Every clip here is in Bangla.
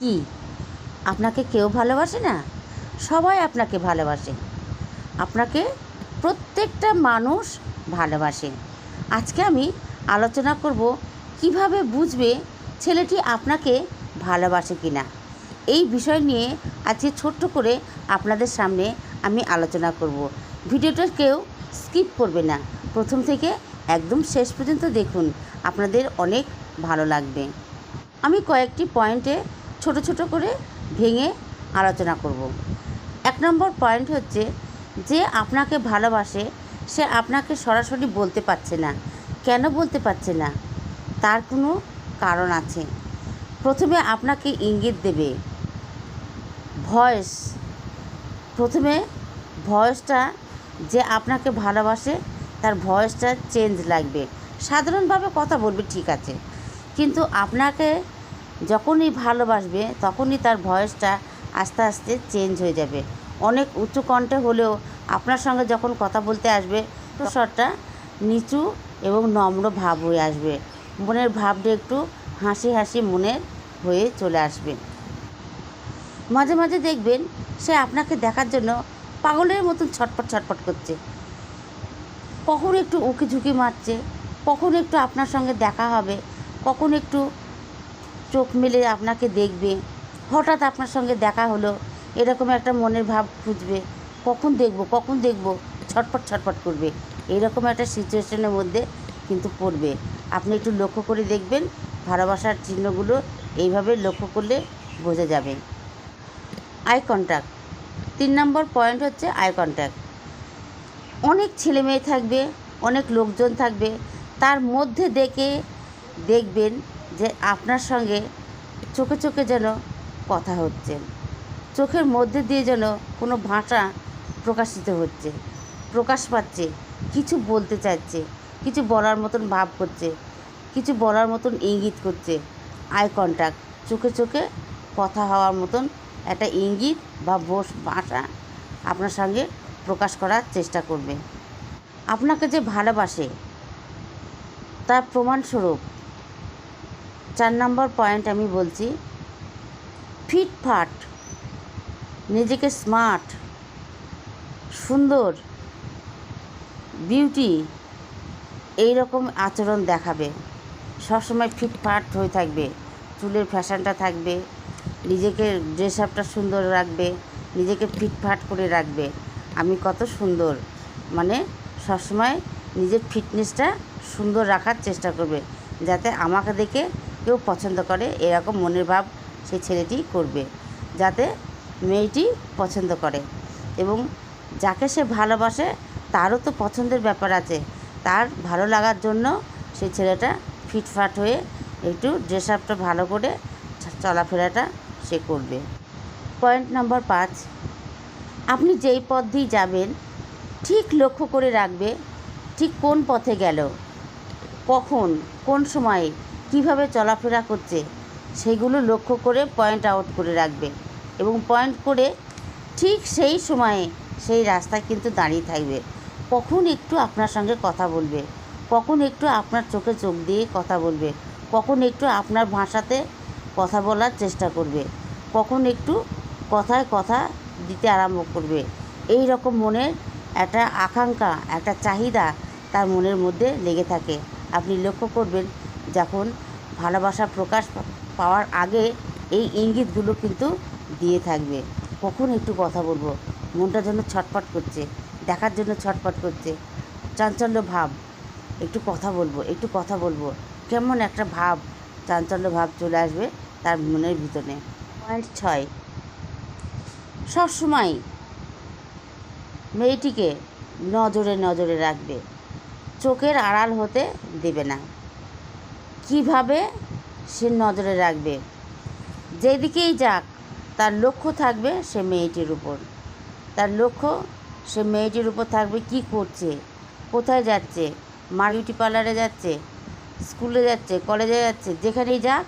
কি? আপনাকে কেউ ভালোবাসে না? সবাই আপনাকে ভালোবাসে। আপনাকে প্রত্যেকটা মানুষ ভালোবাসে। আজকে আমি আলোচনা করব কীভাবে বুঝবে ছেলেটি আপনাকে ভালোবাসে কি না এই বিষয় নিয়ে আজকে ছোট্ট করে আপনাদের সামনে আমি আলোচনা করব। ভিডিওটা কেউ স্কিপ করবে না। প্রথম থেকে একদম শেষ পর্যন্ত দেখুন। আপনাদের অনেক ভালো লাগবে। আমি কয়েকটি পয়েন্টে ছোট ছোট করে ভেঙে আলোচনা করব। এক নম্বর পয়েন্ট হচ্ছে যে আপনাকে ভালোবাসে, সে আপনাকে সরাসরি বলতে পারছে না। কেন বলতে পারছে না? তার কোনো কারণ আছে। প্রথমে আপনাকে ইঙ্গিত দেবে। ভয়েস। প্রথমে ভয়েসটা যে আপনাকে ভালোবাসে, তার ভয়েসটা চেঞ্জ লাগবে। সাধারণভাবে কথা বলবে ঠিক আছে। কিন্তু আপনাকে যখনই ভালোবাসবে, তখনই তার ভয়েসটা আস্তে আস্তে চেঞ্জ হয়ে যাবে। অনেক উঁচু কণ্ঠে হলেও আপনার সঙ্গে যখন কথা বলতে আসবে, তো স্বরটা নিচু এবং নম্র ভাব হয়ে আসবে। মনের ভাবটা একটু হাসি হাসি মনের হয়ে চলে আসবে। মাঝে মাঝে দেখবেন, সে আপনাকে দেখার জন্য পাগলের মতন ছটপট ছটপট করছে। কখন একটু উকি ঝুঁকি মারছে, কখন একটু আপনার সঙ্গে দেখা হবে, কখন একটু চোখ মেলে আপনাকে দেখবে। হঠাৎ আপনার সঙ্গে দেখা হলো। এরকম একটা মনের ভাব খুঁজবে। কখন দেখব কখন দেখব? ছটপট ছটপট করবে। এইরকম একটা সিচুয়েশনের মধ্যে কিন্তু পড়বে। আপনি একটু লক্ষ্য করে দেখবেন, ভালোবাসার চিহ্নগুলো এইভাবে লক্ষ্য করলে বোঝা যাবে। আই কন্ট্যাক্ট তিন নম্বর পয়েন্ট হচ্ছে আই কন্ট্যাক্ট অনেক ছেলে মেয়ে থাকবে, অনেক লোকজন থাকবে। তার মধ্যে দেখে দেখবেন যে আপনার সঙ্গে চোখে চোখে যেন কথা হচ্ছে। চোখের মধ্যে দিয়ে যেন কোনো ভাষা প্রকাশিত হচ্ছে, প্রকাশ পাচ্ছে, কিছু বলতে চাইছে কিছু বলার মতন ভাব করছে কিছু বলার মতন ইঙ্গিত করছে। আই কন্ট্যাক্ট চোখে চোখে কথা হওয়ার মতন একটা ইঙ্গিত বা বস ভাষা আপনার সঙ্গে প্রকাশ করার চেষ্টা করবে। আপনাকে যে ভালোবাসে, তার প্রমাণস্বরূপ চার নম্বর পয়েন্ট আমি বলছি ফিটফাট নিজেকে স্মার্ট সুন্দর বিউটি এই রকম আচরণ দেখাবে। সবসময় ফিটফাট হয়ে থাকবে, চুলের ফ্যাশনটা থাকবে, নিজেকে ড্রেস আপটা সুন্দর রাখবে, নিজেকে ফিটফাট করে রাখবে। আমি কত সুন্দর মানে সবসময় নিজের ফিটনেসটা সুন্দর রাখার চেষ্টা করবে, যাতে আমাকে দেখে কেউ পছন্দ করে এরকম মনের ভাব সেই ছেলেটি করবে, যাতে মেয়েটি পছন্দ করে। এবং যাকে সে ভালোবাসে, তারও তো পছন্দের ব্যাপার আছে। তার ভালো লাগার জন্য সেই ছেলেটা ফিটফাট হয়ে একটু ড্রেস আপটা ভালো করে চলাফেরাটা সে করবে। পয়েন্ট নম্বর পাঁচ। আপনি যেই পথ দিয়ে যাবেন, ঠিক লক্ষ্য করে রাখবে ঠিক কোন পথে গেল, কখন, কোন সময়ে কীভাবে চলাফেরা করছে, সেগুলো লক্ষ্য করে পয়েন্ট আউট করে রাখবে এবং পয়েন্ট করে ঠিক সেই সময়ে সেই রাস্তায় কিন্তু দাঁড়িয়ে থাকবে। কখন একটু আপনার সঙ্গে কথা বলবে, কখন একটু আপনার চোখে চোখ দিয়ে কথা বলবে, কখন একটু আপনার ভাষাতে কথা বলার চেষ্টা করবে, কখন একটু কথায় কথা দিতে আরম্ভ করবে। এই রকম মনের একটা আকাঙ্ক্ষা, একটা চাহিদা তার মনের মধ্যে লেগে থাকে। আপনি লক্ষ্য করবেন যখন ভালোবাসা প্রকাশ পাওয়ার আগে এই ইঙ্গিতগুলো কিন্তু দিয়ে থাকবে। কখন একটু কথা বলব? মনটা যেন ছটপট করছে, দেখার জন্য ছটপট করছে। চাঞ্চল্য ভাব, একটু কথা বলব, একটু কথা বলব। কেমন একটা ভাব, চাঞ্চল্য ভাব চলে আসবে তার মনের ভিতরে। পয়েন্ট ছয়, সবসময় মেয়েটিকে নজরে নজরে রাখবে। চোখের আড়াল হতে দেবে না। কীভাবে সে নজরে রাখবে? যেদিকেই যাক, তার লক্ষ্য থাকবে সে মেয়েটির উপর। তার লক্ষ্য, সে মেয়েটির উপর থাকবে কি করছে? কোথায় যাচ্ছে? মা বিউটি পার্লারে যাচ্ছে? স্কুলে যাচ্ছে? কলেজে যাচ্ছে? যেখানেই যাক,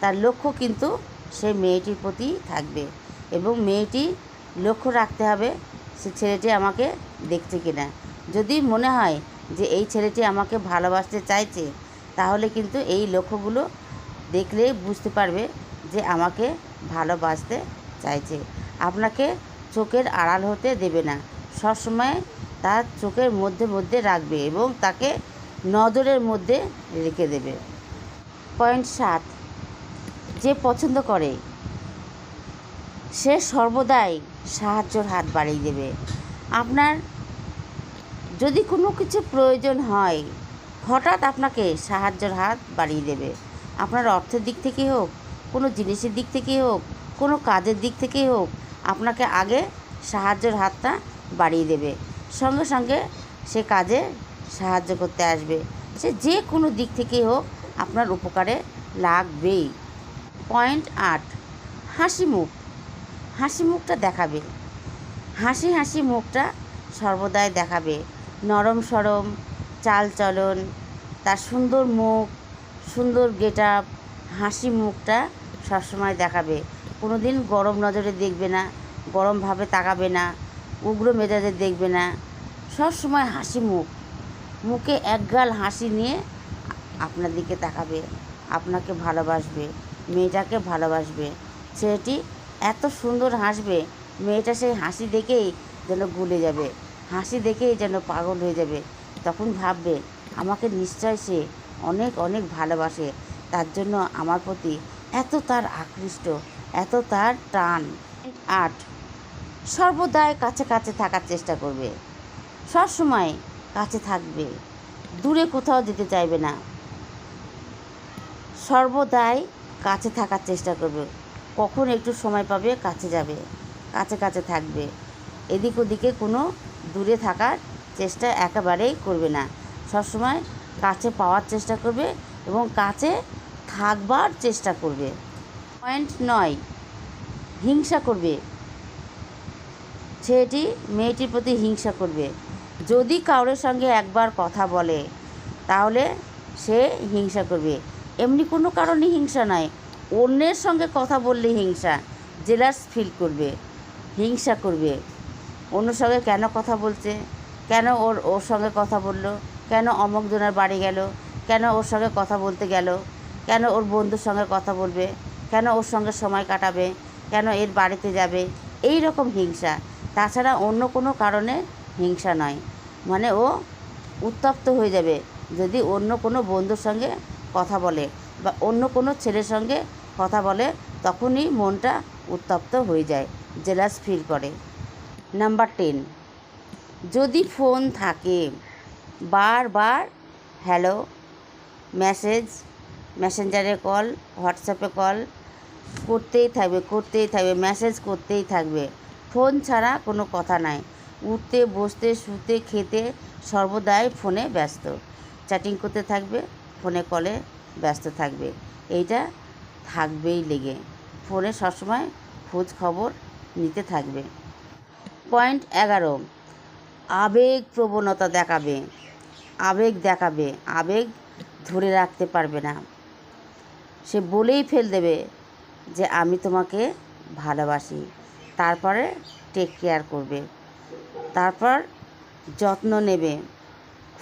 তার লক্ষ্য কিন্তু সেই মেয়েটির প্রতি থাকবে এবং মেয়েটি লক্ষ্য রাখতে হবে, সে ছেলেটি আমাকে দেখছে কিনা। যদি মনে হয় যে এই ছেলেটি আমাকে ভালোবাসতে চাইছে তাহলে কিন্তু এই লক্ষ্যগুলো দেখলেই বুঝতে পারবে যে আমাকে ভালোবাসতে চাইছে। আপনাকে চোখের আড়াল হতে দেবে না। সবসময় তার চোখের মধ্যে মধ্যে রাখবে এবং তাকে নজরের মধ্যে রেখে দেবে। পয়েন্ট সাত, যে পছন্দ করে, সে সর্বদাই সাহায্যর হাত বাড়িয়ে দেবে। আপনার যদি কোনো কিছু প্রয়োজন হয় হঠাৎ আপনাকে সাহায্যের হাত বাড়িয়ে দেবে। আপনার অর্থের দিক থেকেই হোক, কোনো জিনিসের দিক থেকেই হোক, কোনো কাজের দিক থেকেই হোক, আপনাকে আগে সাহায্যের হাতটা বাড়িয়ে দেবে। সঙ্গে সঙ্গে সে কাজে সাহায্য করতে আসবে। সে যে কোনো দিক থেকেই হোক আপনার উপকারে লাগবেই। পয়েন্ট আট, হাসি মুখ। হাসি মুখটা দেখাবে। হাসি হাসি মুখটা সর্বদাই দেখাবে। নরম সরম চালচলন, তার সুন্দর মুখ, সুন্দর গেট হাসি মুখটা সবসময় দেখাবে। কোনো দিন গরম নজরে দেখবে না গরমভাবে তাকাবে না, উগ্র মেজাজে দেখবে না। সব সময় হাসি মুখ। মুখে একগাল হাসি নিয়ে আপনার দিকে তাকাবে, আপনাকে ভালোবাসবে, মেয়েটাকে ভালোবাসবে। ছেলেটি এত সুন্দর হাসবে, মেয়েটা সেই হাসি দেখেই যেন গুলে যাবে, হাসি দেখেই যেন পাগল হয়ে যাবে। তখন ভাববে, আমাকে নিশ্চয় সে অনেক অনেক ভালোবাসে। তার জন্য আমার প্রতি এত তার আকৃষ্ট, এত তার টান। আট, সর্বদাই কাছে কাছে থাকার চেষ্টা করবে। সব সময় কাছে থাকবে, দূরে কোথাও যেতে চাইবে না। সর্বদাই কাছে থাকার চেষ্টা করবে, কখন একটু সময় পাবে কাছে যাবে, কাছে কাছে থাকবে। এদিক ওদিকে কোনো দূরে থাকার চেষ্টা একেবারেই করবে না। সবসময় কাছে পাওয়ার চেষ্টা করবে এবং কাছে থাকবার চেষ্টা করবে। পয়েন্ট নয়, হিংসা করবে। ছেলেটি, মেয়েটির প্রতি হিংসা করবে। যদি কারোর সঙ্গে একবার কথা বলে, তাহলে সে হিংসা করবে। এমনি কোনো কারণে হিংসা নয়, অন্যের সঙ্গে কথা বললে হিংসা, জেলাস ফিল করবে, হিংসা করবে। অন্য সঙ্গে কেন কথা বলছে? কেন ওর ওর সঙ্গে কথা বলল? কেন অমক বাড়ি গেল? কেন ওর সঙ্গে কথা বলতে গেল? কেন ওর বন্ধুর সঙ্গে কথা বলবে? কেন ওর সঙ্গে সময় কাটাবে? কেন এর বাড়িতে যাবে? এই রকম হিংসা। তাছাড়া অন্য কোনো কারণে হিংসা নয়। মানে ও উত্তপ্ত হয়ে যাবে যদি অন্য কোনো বন্ধুর সঙ্গে কথা বলে বা অন্য কোনো ছেলের সঙ্গে কথা বলে, তখনই মনটা উত্তপ্ত হয়ে যায়, জেলাস ফিল করে। Number ten. যদি ফোন থাকে, বারবার হ্যালো, মেসেজ, মেসেঞ্জারে কল, হোয়াটসঅ্যাপে কল করতেই থাকবে করতেই থাকবে, মেসেজ করতেই থাকবে। ফোন ছাড়া কোনো কথা নাই। উঠতে, বসতে, শুতে, খেতে সর্বদাই ফোনে ব্যস্ত। চ্যাটিং করতে থাকবে, ফোনে কলে ব্যস্ত থাকবে। এইটা থাকবেই লেগে। ফোনে সবসময় খোঁজ খবর নিতে থাকবে। পয়েন্ট এগারো। আবেগ প্রবণতা দেখাবে, আবেগ দেখাবে, আবেগ ধরে রাখতে পারবে না। সে বলেই ফেল দেবে যে, আমি তোমাকে ভালোবাসি। তারপরে টেক কেয়ার করবে। তারপর যত্ন নেবে,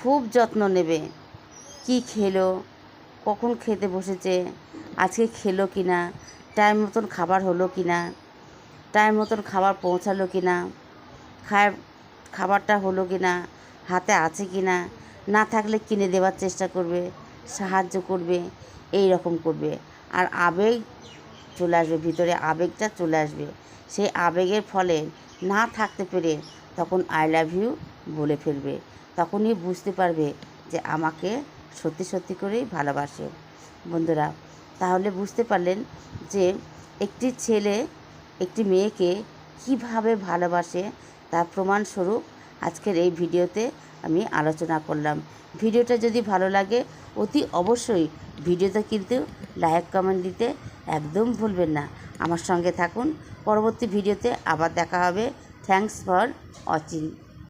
খুব যত্ন নেবে। কি খেলো? কখন খেতে বসেছে? আজকে খেলো কি না? টাইম মতন খাবার হলো কি না? টাইম মতন খাবার পৌঁছালো কি না? খায় খাবারটা হলো কি না হাতে আছে কি না না থাকলে কিনে দেওয়ার চেষ্টা করবে, সাহায্য করবে, এই রকম করবে। আর আবেগ চলে আসবে, ভিতরে আবেগটা চলে আসবে। সেই আবেগের ফলে না থাকতে পেরে তখন আই লাভ ইউ বলে ফেলবে। তখনই বুঝতে পারবে যে আমাকে সত্যি সত্যি করেই ভালোবাসে। বন্ধুরা, তাহলে বুঝতে পারলেন যে একটি ছেলে, একটি মেয়েকে কীভাবে ভালোবাসে তার প্রমাণস্বরূপ আজকের এই ভিডিওতে আমি আলোচনা করলাম। ভিডিওটা যদি ভালো লাগে, অতি অবশ্যই ভিডিওতে কিন্তু লাইক, কমেন্ট দিতে একদম ভুলবেন না। আমার সঙ্গে থাকুন। পরবর্তী ভিডিওতে আবার দেখা হবে। Thanks for watching.